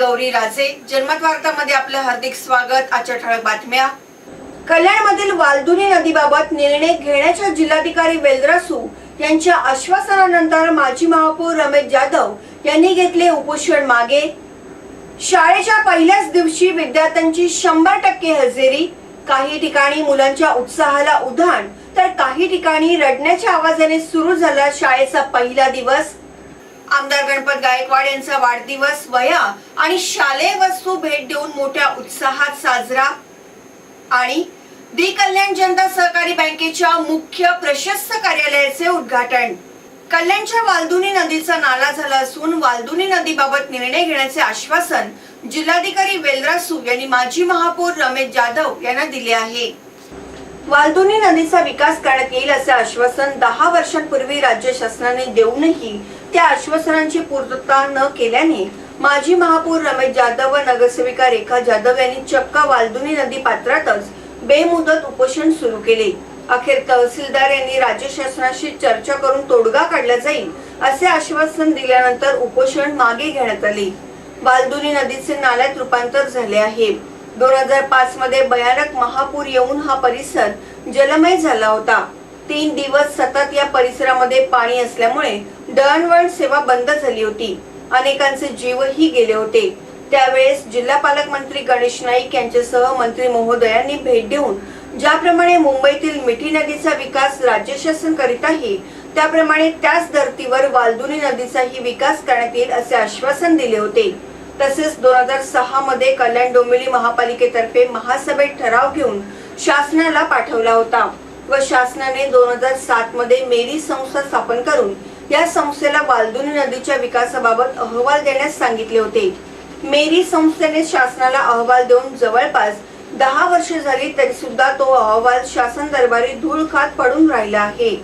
गौरी राजे जनमत वार्तामध्ये आपलं हार्दिक स्वागत आजच्या ठळक बातम्या. कल्याणमधील वालदुनी नदीबाबत निर्णय घेण्याच्या जिल्हाधिकारी वेलद्रासू यांच्या आश्वासनानंतर माजी महापौर रमेश जाधव यांनी घेतले उपोषण मागे. शाळेच्या पहिल्याच दिवशी विद्यार्थ्यांची शंभर टक्के हजेरी. काही ठिकाणी मुलांच्या उत्साहाला उधाण तर काही ठिकाणी रडण्याच्या आवाजाने सुरू झाला शाळेचा पहिला दिवस. आमदार गणपत गायकवाड यांचा वाढदिवस वया आणि शालेय वस्तू भेट देऊन मोठ्या उत्साहात साजरा. आणि दि कल्याण जनता सहकारी बँकेच्या मुख्य प्रशस्त कार्यालयाचे उद्घाटन. कल्याणच्या वालदुनी नदीचा नाला झाला असून वालदुनी नदीबाबत निर्णय घेण्याचे आश्वासन जिल्हाधिकारी वेलरासू यांनी माजी महापौर रमेश जाधव यांना दिले आहे. वालदुनी नदीचा विकास करण्यात येईल असे आश्वासन दहा वर्षांपूर्वी राज्य शासनाने देऊनही त्या आश्वासनांची पूर्तता न केल्याने माजी महापौर रमेश जाधव व नगरसेविका रेखा जाधव यांनी चक्क वालदुनी नदी पात्रातच बेमुदत उपोषण सुरू केले. अखेर तहसीलदार यांनी राज्य शासनाशी चर्चा करून तोडगा काढला जाईल असे आश्वासन दिल्यानंतर उपोषण मागे घेण्यात आले. बालदुनी नदीचे नाल्यात रूपांतर झाले आहे. दोन हजार पाच मध्ये भयानक महापूर येऊन हा परिसर जलमय झाला होता. तीन दिवस सतत या परिसरामध्ये पाणी असल्यामुळे दळणवळण सेवा बंद झाली होती. अनेकांचे जीवही गेले होते. त्यावेळेस जिल्हा पालकमंत्री गणेश नाईक यांच्यासह मंत्री महोदयांनी भेट देऊन ज्याप्रमाणे मुंबईतील मिठी नदीचा विकास राज्य शासन करीत आहे त्याप्रमाणे त्याच धर्तीवर वालदुनी नदीचाही विकास करण्यात येईल असे आश्वासन दिले होते. तसेच दोन हजार सहा मध्ये कल्याण डोंबिवली महापालिकेतर्फे महासभेत ठराव घेऊन शासनाला पाठवला होता. व शासनाने दोन हजार सात मध्ये मेरी संस्था स्थापन करून या संस्थेला बालदुनी नदीच्या विकासाबाबत अहवाल देण्यास सांगितले होते. मेरी संस्थेने शासनाला अहवाल देऊन जवळपास दहा वर्षे झाली तरी सुद्धा तो अहवाल शासन दरबारी धूळ खात पडून राहिला आहे.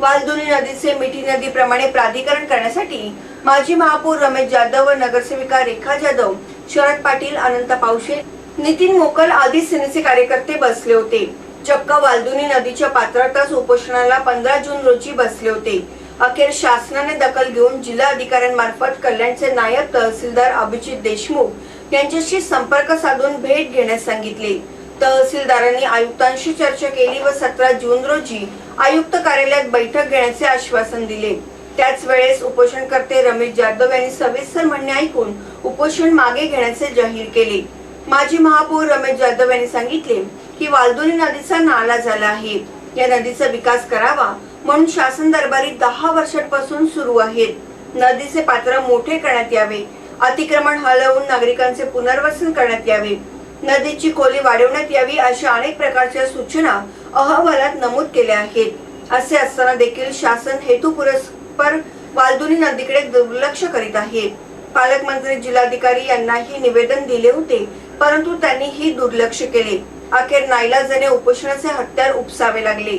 वालदुनी नदीचे मिठी नदीप्रमाणे प्राधिकरण करण्यासाठी माजी महापौर रमेश जाधव व नगरसेविका रेखा जाधव शरद पाटील अनंत पावशे नितीन मोकल आदी सेनेचे कार्यकर्ते बसले होते. चक्क वालदुनी नदीच्या पात्रातच उपोषणाला पंधरा जून रोजी बसले होते. अखेर शासनाने दखल घेऊन जिल्हा अधिकाऱ्यांमार्फत कल्याणचे नायब तहसीलदार अभिजित देशमुख यांच्याशी संपर्क साधून भेट घेण्यास सांगितले. तहसीलदारांनी आयुक्तांशी चर्चा केली व सतरा जून रोजी आयुक्त कार्यालयात बैठक घेण्याचे आश्वासन दिले. त्याच वेळेस उपोषणकर्ते रमेश जाधव यांनी सविस्तर म्हणणे ऐकून उपोषण मागे घेण्याचे जाहीर केले. माजी महापौर रमेश जाधव यांनी सांगितले की वालदुनी नदीचा नाला झाला आहे. या नदीचा विकास करावा म्हणून शासन दरबारी दहा वर्षांपासून सुरू आहेत. नदीचे पात्र मोठे करण्यात यावे. अतिक्रमण हलवून नागरिकांचे पुनर्वसन करण्यात यावे. नदीची खोली वाढवण्यात यावी अशा अनेक प्रकारच्या सूचना अहवालात नमूद केल्या आहेत. असे असताना देखील शासन हेतू पुरस्पर वालदुनी नदीकडे दुर्लक्ष करीत आहे. पालकमंत्री जिल्हाधिकारी यांनाही निवेदन दिले होते परंतु त्यांनी ही दुर्लक्ष केले. अखेर नाईलाजाने उपोषणाचे हत्यार उपसावे लागले.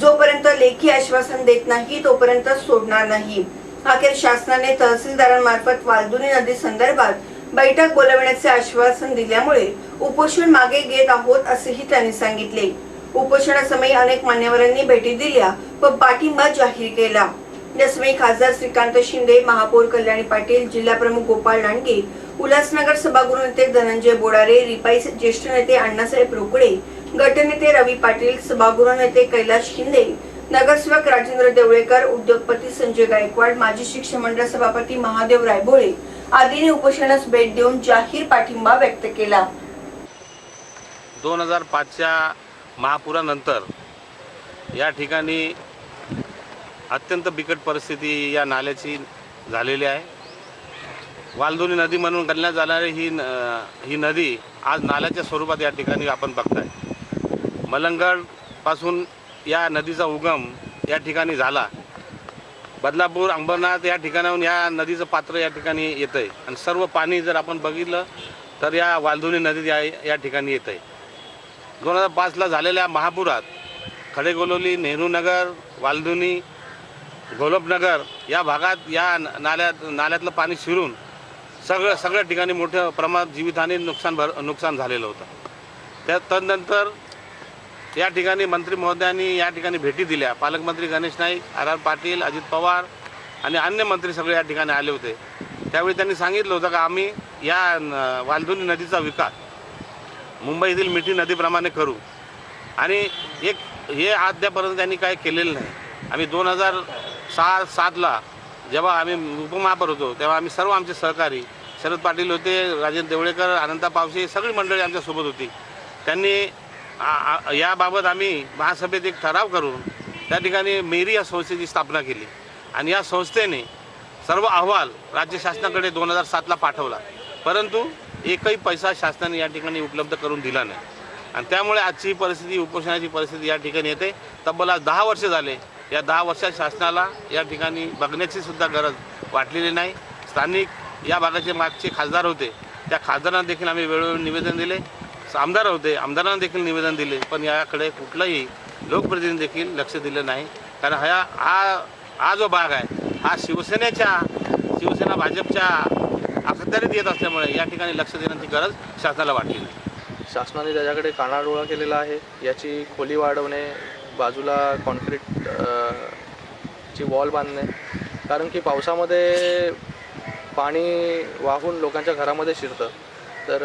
जोपर्यंत लेखी आश्वासन देत नाही तोपर्यंत सोडणार नाही. अखेर शासनाने तहसीलदारांमार्फत वालदुनी नदी संदर्भात बैठक बोलवण्याचे आश्वासन दिल्यामुळे उपोषण मागे घेत आहोत असेही त्यांनी सांगितले. उपोषणासमयी अनेक मान्यवरांनी भेटी दिल्या व पाठिंबा जाहीर केला. यासमयी खासदार श्रीकांत शिंदे महापौर कल्याणी पाटील जिल्हाप्रमुख गोपाळ लांडगे उल्हासनगर सभागृह नेते धनंजय बोडारे रिपाई ज्येष्ठ नेते अण्णासाहेब रोकडे गटनेते रवी पाटील सभागृह नेते कैलास शिंदे नगरसेवक राजेंद्र देवळेकर उद्योगपती संजय गायकवाड माजी शिक्षण मंडळ सभापती महादेव रायबोळे आदींनी उपोषणास भेट देऊन जाहीर पाठिंबा व्यक्त केला. दोन हजार पाचच्या महापुरानंतर या ठिकाणी अत्यंत बिकट परिस्थिती या नाल्याची झालेली आहे. वालदोनी नदी म्हणून गणण्यात जाणारी ही न ही नदी आज नाल्याच्या स्वरूपात या ठिकाणी आपण बघताय. मलंगडपासून या नदीचा उगम या ठिकाणी झाला. बदलापूर अंबरनाथ या ठिकाणाहून या नदीचं पात्र या ठिकाणी येतं आहे आणि सर्व पाणी जर आपण बघितलं तर या वालधुनी नदीत या या ठिकाणी येतं आहे दोन हजार पाचला झालेल्या महापुरात खडेगोलोली नेहरूनगर वालधुनी गोलपनगर या भागात या न- नाल्यात नाल्यातलं पाणी शिरून सगळं सगळ्या ठिकाणी मोठ्या प्रमाणात जीवितहानी नुकसान भर नुकसान झालेलं होतं. त्या तदनंतर या ठिकाणी मंत्री महोदयांनी या ठिकाणी भेटी दिल्या. पालकमंत्री गणेश नाईक आर आर पाटील अजित पवार आणि अन्य मंत्री सगळे या ठिकाणी आले होते. त्यावेळी त्यांनी सांगितलं होतं का आम्ही या न- वालधुनी नदीचा विकास मुंबईतील मिठी नदीप्रमाणे करू. आणि एक हे अद्यापर्यंत त्यांनी काय केलेलं नाही. आम्ही दोन हजार सहा सातला जेव्हा आम्ही उपमहापौर होतो तेव्हा आम्ही सर्व आमचे सहकारी शरद पाटील होते राजेंद्र देवळेकर अनंता पावसे सगळी मंडळी आमच्यासोबत होती. त्यांनी याबाबत आम्ही महासभेत एक ठराव करून त्या ठिकाणी मेरी या संस्थेची स्थापना केली. आणि या संस्थेने सर्व अहवाल राज्य शासनाकडे दोन हजार सातला पाठवला. परंतु एकही पैसा शासनाने या ठिकाणी उपलब्ध करून दिला नाही. आणि त्यामुळे आजची परिस्थिती उपोषणाची परिस्थिती या ठिकाणी येते. तब्बल आज दहा वर्ष झाले या दहा वर्षात शासनाला या ठिकाणी बघण्याची सुद्धा गरज वाटलेली नाही. स्थानिक या भागाचे मागचे खासदार होते. त्या खासदारांना देखील आम्ही वेळोवेळी निवेदन दिले. आमदार होते आमदारांना देखील निवेदन दिले पण याकडे कुठलंही लोकप्रतिनिधी देखील लक्ष दिलं नाही. कारण हा हा हा जो भाग आहे हा शिवसेनेच्या शिवसेना भाजपच्या अखत्यारीत येत असल्यामुळे या ठिकाणी लक्ष देण्याची गरज शासनाला वाटली नाही. शासनाने त्याच्याकडे कानाडोळा केलेला आहे याची खोली वाढवणे बाजूला कॉन्क्रीट ची वॉल बांधणे. कारण की पावसामध्ये पाणी वाहून लोकांच्या घरामध्ये शिरतं. तर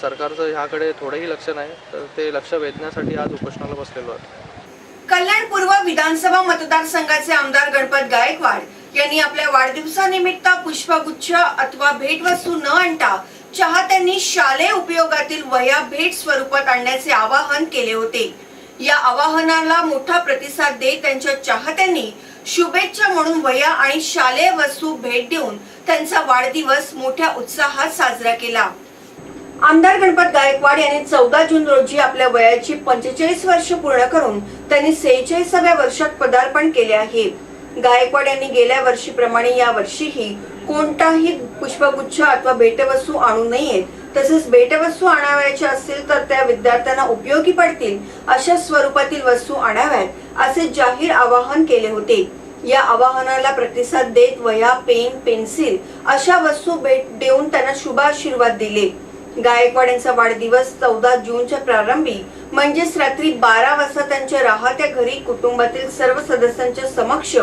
सरकारचं ह्याकडे थोडंही लक्ष नाही. तर ते लक्ष वेधण्यासाठी आज उपोषणाला बसलेलो आहे कल्याण पूर्व विधानसभा मतदारसंघाचे आमदार गणपत गायकवाड यांनी आपल्या वाढदिवसानिमित्त पुष्पगुच्छ अथवा भेटवस्तू न आणता चाहत्यांनी शालेय उपयोगातील वह्या भेट स्वरूपात आणण्याचे आवाहन केले होते. या आवाहनाला मोठा प्रतिसाद देत त्यांच्या चाहत्यांनी शुभेच्छा म्हणून वया आणि शालेय वस्तू भेट देऊन त्यांचा वाढदिवस मोठ्या उत्साहात साजरा केला. आमदार गणपत गायकवाड यांनी चौदा जून रोजी आपल्या वयाची पंचेचाळीस वर्ष पूर्ण करून त्यांनी सेहेचाळीसाव्या वर्षात पदार्पण केले आहे. गायकवाड यांनी गेल्या वर्षीप्रमाणे या वर्षीही कोणताही पुष्पगुच्छ अथवा भेटवस्तू आणू नयेत तसेच भेटवस्तू आणावयाच्या असतील तर त्या विद्यार्थ्यांना उपयोगी पडतील अशा स्वरूपातील वस्तू आणाव्यात असे जाहीर आवाहन केले होते. या आवाहनाला प्रतिसाद देत वह्या पेन पेन्सिल अशा वस्तू भेट देऊन त्यांना शुभाशीर्वाद दिले. गायकवाड यांचा वाढदिवस चौदा जूनच्या प्रारंभी म्हणजेच रात्री बारा वाजता त्यांच्या राहत्या घरी कुटुंबातील सर्व सदस्यांच्या समक्ष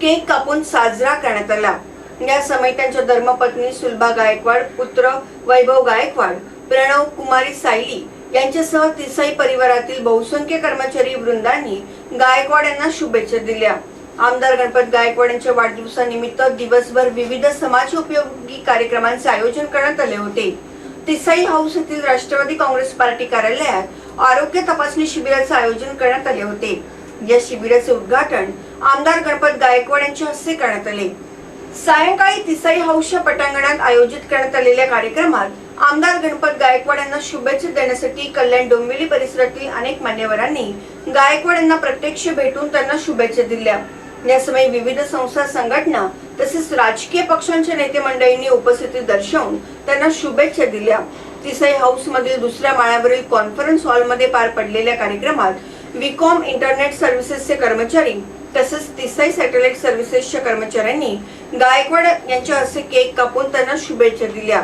केक कापून साजरा करण्यात आला. या समय त्यांच्या धर्मपत्नी सुलभा गायकवाड पुत्र वैभव गायकवाड प्रणव कुमारी सायली यांच्यासह तिसाई परिवारातील बहुसंख्य कर्मचारी वृंदांनी गायकवाड यांना शुभेच्छा दिल्या. आमदार गणपत गायकवाड यांच्या वाढदिवसानिमित्त दिवसभर विविध समाज उपयोगी कार्यक्रमांचे आयोजन करण्यात आले होते. तिसाई हाऊस येथील राष्ट्रवादी काँग्रेस पार्टी कार्यालयात आरोग्य तपासणी शिबिराचे आयोजन करण्यात आले होते. या शिबिराचे उद्घाटन आमदार गणपत गायकवाड यांच्या हस्ते करण्यात आले. सायंकाळी तिसाई हाऊसच्या पटांगणात आयोजित करण्यात आलेल्या कार्यक्रमात आमदार गणपत गायकवाड यांना शुभेच्छा देण्यासाठी कल्याण डोंबिवली परिसरातील अनेक मान्यवरांनी गायकवाड यांना प्रत्यक्ष भेटून त्यांना शुभेच्छा दिल्या. यासमयी विविध संस्था संघटना तसेच राजकीय पक्षांच्या नेते मंडळींनी उपस्थिती दर्शवून त्यांना शुभेच्छा दिल्या. तिसाई हाऊस मधील दुसऱ्या माळ्यावरील कॉन्फरन्स हॉलमध्ये पार पडलेल्या कार्यक्रमात विकॉम इंटरनेट सर्व्हिसेसचे कर्मचारी तसेच तिसाई सॅटेलाइट सर्व्हिसेसच्या कर्मचाऱ्यांनी गायकवाड यांच्या हस्ते केक कापून त्यांना शुभेच्छा दिल्या.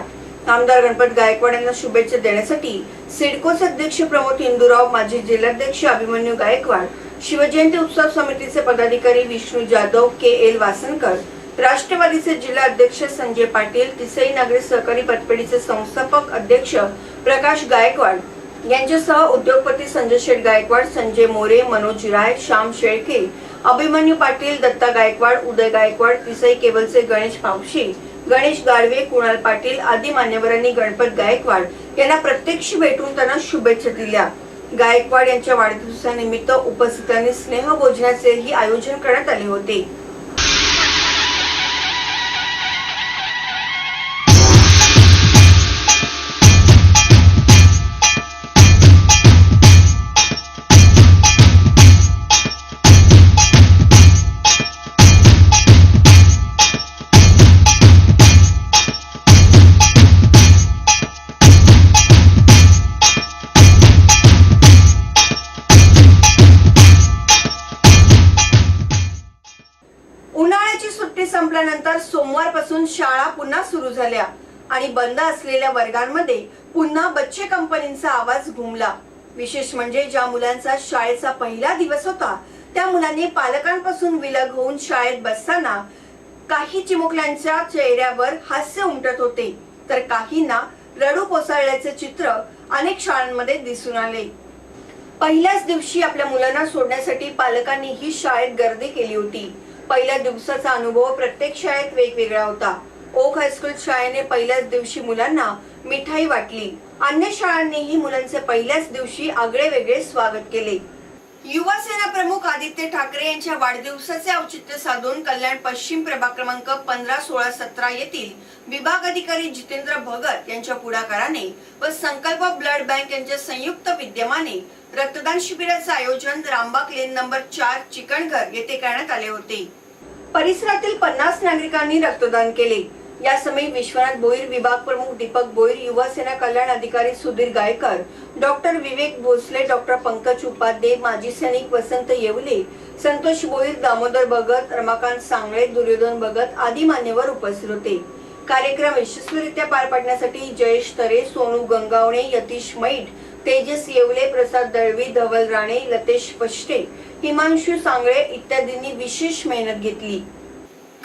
आमदार गणपत गायकवाड यांना शुभेच्छा देण्यासाठी सिडकोचे अध्यक्ष प्रमोद हिंदूराव माजी जिल्हाध्यक्ष अभिमन्यू गायकवाड शिवजयंती उत्सव समितीचे पदाधिकारी विष्णू जाधव के एल वासनकर राष्ट्रवादीचे जिल्हा अध्यक्ष संजय पाटील तिसई नागरी सहकारी पतपेढीचे संस्थापक अध्यक्ष प्रकाश गायकवाड यांच्यासह उद्योगपती संजय शेठ गायकवाड संजय मोरे मनोज राय श्याम शेळके अभिमन्यू पाटील दत्ता गायकवाड उदय गायकवाड तिसई केबलचे गणेश पावशी गणेश गाडवे कुणाल पाटील आदी मान्यवरांनी गणपत गायकवाड यांना प्रत्यक्ष भेटून त्यांना शुभेच्छा दिल्या. गायकवाड यांच्या वाढदिवसानिमित्त उपस्थितांनी स्नेहभोजनाचेही आयोजन करण्यात आले होते. असलेल्या वर्गांमध्ये पुन्हा बच्चे कंपनींचा आवाज घुमला. विशेष म्हणजे ज्या मुलांचा शाळेचा पहिला दिवस होता त्या मुलांनी पालकांपासून विलग होऊन शाळेत बसताना काही चिमुकल्यांच्या चेहऱ्यावर हास्य उमटत होते. तर काहींना रडू कोसळल्याचे चित्र अनेक शाळांमध्ये दिसून आले. पहिल्याच दिवशी आपल्या मुलांना सोडण्यासाठी पालकांनीही शाळेत गर्दी केली होती. पहिल्या दिवसाचा अनुभव प्रत्येक शाळेत वेगवेगळा होता. ओक हायस्कूल शाळेने पहिल्याच दिवशी मुलांना मिठाई वाटली. अन्य शाळांनीही मुलांचे पहिल्याच दिवशी आगळे वेगळे स्वागत केले. युवा सेना प्रमुख आदित्य ठाकरे यांच्या वाढदिवसाचे औचित्य साधून कल्याण पश्चिम प्रभाग क्रमांक पंधरा सोळा सतरा येथील विभाग अधिकारी जितेंद्र भगत यांच्या पुढाकाराने व संकल्प ब्लड बँक यांच्या संयुक्त विद्यमाने रक्तदान शिबिराचे आयोजन रामबाग लेन नंबर चार चिकणघर येथे करण्यात आले होते. परिसरातील पन्नास नागरिकांनी रक्तदान केले. या समय विश्वनाथ बोईर विभाग प्रमुख दीपक बोईर युवा सेना कल्याण अधिकारी सुधीर गायकर डॉक्टर विवेक भोसले डॉक्टर पंकज उपाध्ये माजी सैनिक वसंत येवले संतोष बोईर दामोदर भगत रमाकांत सांगळे दुर्योधन भगत आदी मान्यवर उपस्थित होते. कार्यक्रम यशस्वीरित्या पार पाडण्यासाठी जयेश तरे सोनू गंगावणे यतीश मैठ तेजस येवले प्रसाद दळवी धवल राणे लतेश पष्टे हिमांशु सांगळे इत्यादींनी विशेष मेहनत घेतली.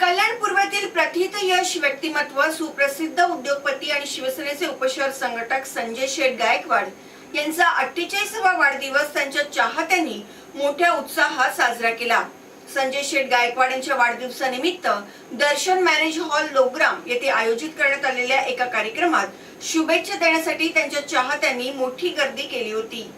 कल्याण पूर्वेतील प्रथित यश व्यक्तिमत्व सुप्रसिद्ध उद्योगपती आणि शिवसेनेचे उपशहर संघटक संजय शेठ गायकवाड यांचा अठ्ठेचाळीसावा वाढदिवस त्यांच्या चाहत्यांनी मोठ्या उत्साहात साजरा केला. संजय शेठ गायकवाड यांच्या वाढदिवसानिमित्त दर्शन मॅरेज हॉल लोग्राम येथे आयोजित करण्यात आलेल्या एका कार्यक्रमात शुभेच्छा देण्यासाठी त्यांच्या चाहत्यांनी मोठी गर्दी केली होती.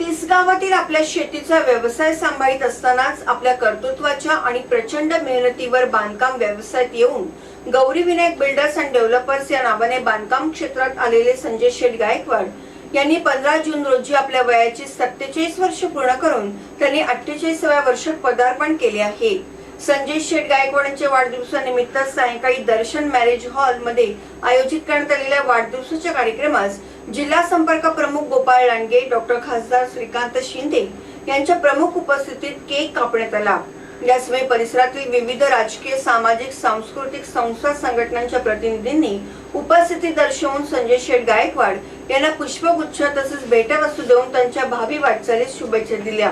तिसगावातील आपल्या शेतीचा व्यवसाय सांभाळीत असतानाच आपल्या कर्तृत्वाच्या आणि प्रचंड मेहनतीवर बांधकाम व्यवसायात येऊन Gauri Vinayak builders and developers या नावाने बांधकाम क्षेत्रात आलेले संजय शेठ गायकवाड यांनी पंधरा जून रोजी आपल्या वयाची सत्तेचाळीस वर्ष पूर्ण करून त्यांनी अठ्ठेचाळीसाव्या वर्षात पदार्पण केले आहे. संजय शेठ गायकवाड यांच्या वाढदिवसानिमित्त सायंकाळी दर्शन मॅरेज हॉलमध्ये आयोजित करण्यात आलेल्या वाढदिवसाच्या कार्यक्रमास जिल्हा संपर्क प्रमुख गोपाळ लांडगे डॉक्टर खासदार श्रीकांत शिंदे यांच्या प्रमुख उपस्थितीत केक कापण्यात आला. यासमयी परिसरातील विविध राजकीय सामाजिक सांस्कृतिक संस्था संघटनांच्या प्रतिनिधींनी उपस्थिती दर्शवून संजय शेठ गायकवाड यांना पुष्पगुच्छ तसेच भेटवस्तू देऊन त्यांच्या भावी वाटचालीस शुभेच्छा दिल्या.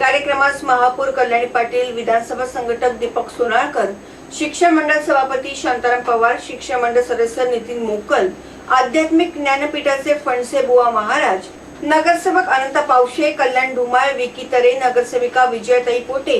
कार्यक्रमास महापौर कल्याणी पाटील विधानसभा संघटक दीपक सोनाळकर शिक्षण मंडळ सभापती शांताराम पवार शिक्षण मंडळ सदस्य नितीन मोकल आध्यात्मिक ज्ञानपीठाचे फणसे बुवा महाराज. नगरसेवक अनंत पावशे कल्याण धुमाळ विकी तरे नगरसेविका विजयताई पोटे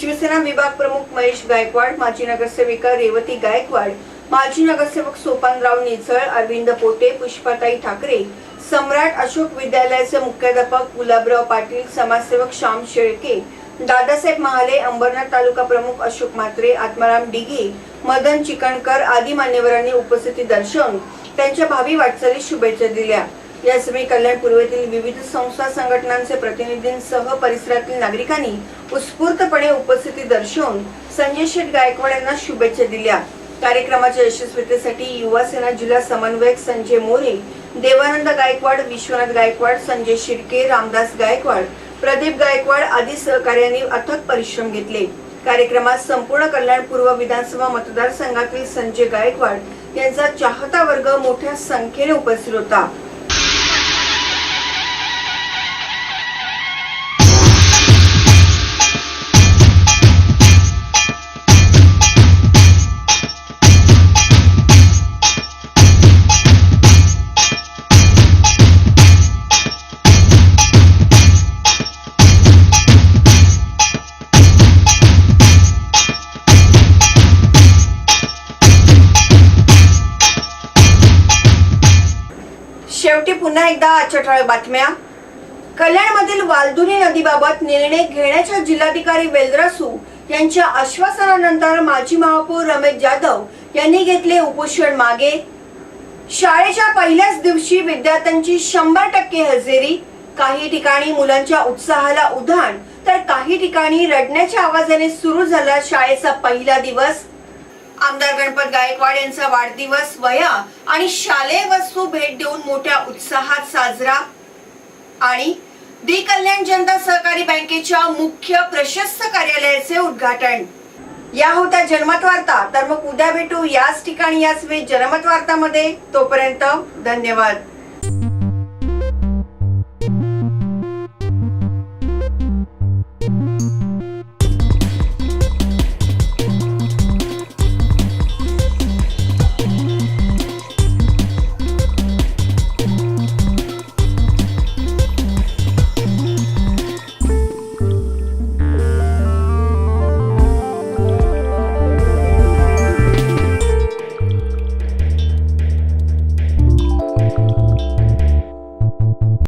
शिवसेना विभाग प्रमुख महेश गायकवाड माजी नगरसेविका रेवती गायकवाड माजी नगरसेवक सोपानराव निझळ अरविंद पोटे पुष्पाताई ठाकरे सम्राट अशोक विद्यालयाचे मुख्याध्यापक गुलाबराव पाटील समाजसेवक श्याम शेळके दादासाहेब महाले अंबरनाथ तालुका प्रमुख अशोक म्हात्रे आत्माराम डिगे मदन चिकणकर आदी मान्यवरांनी उपस्थिती दर्शवून त्यांच्या भावी वाटचालीस शुभेच्छा दिल्या. या समी कल्याण पूर्वेतील विविध संस्था संघटनांचे प्रतिनिधींसह परिसरातील नागरिकांनी उत्स्फूर्तपणे उपस्थिती दर्शवून संजय शेठ गायकवाड यांना शुभेच्छा दिल्या. कार्यक्रमाच्या यशस्वीतेसाठी युवा सेना जिल्हा समन्वयक संजय मोरे देवानंद गायकवाड विश्वनाथ गायकवाड संजय शिर्के रामदास गायकवाड प्रदीप गायकवाड आदी सहकार्यांनी अथक परिश्रम घेतले. कार्यक्रमात संपूर्ण कल्याण पूर्व विधानसभा मतदारसंघातील संजय गायकवाड यांचा चाहता वर्ग मोठ्या संख्येने उपस्थित होता. ठळक बातम्या. कल्याणमधील वालधुनी नदीबाबत निर्णय घेण्याच्या जिल्हाधिकारी वेलद्रासू यांच्या आश्वासनानंतर माजी महापौर रमेश जाधव यांनी घेतले उपोषण मागे. शाळेच्या पहिल्याच दिवशी विद्यार्थ्यांची शंभर टक्के हजेरी. काही ठिकाणी मुलांच्या उत्साहाला उधाण तर काही ठिकाणी रडण्याच्या आवाजाने सुरू झाला शाळेचा पहिला दिवस. आमदार गणपत गायकवाड यांचा वाढदिवस वया आणि शालेय वस्तू भेट देऊन मोठ्या उत्साहात साजरा. आणि दि कल्याण जनता सहकारी बँकेच्या मुख्य प्रशस्त कार्यालयाचे उद्घाटन. या होत्या जनमत वार्ता. तर मग उद्या भेटू याच ठिकाणी याच वेळी जनमत वार्तामध्ये. तोपर्यंत धन्यवाद.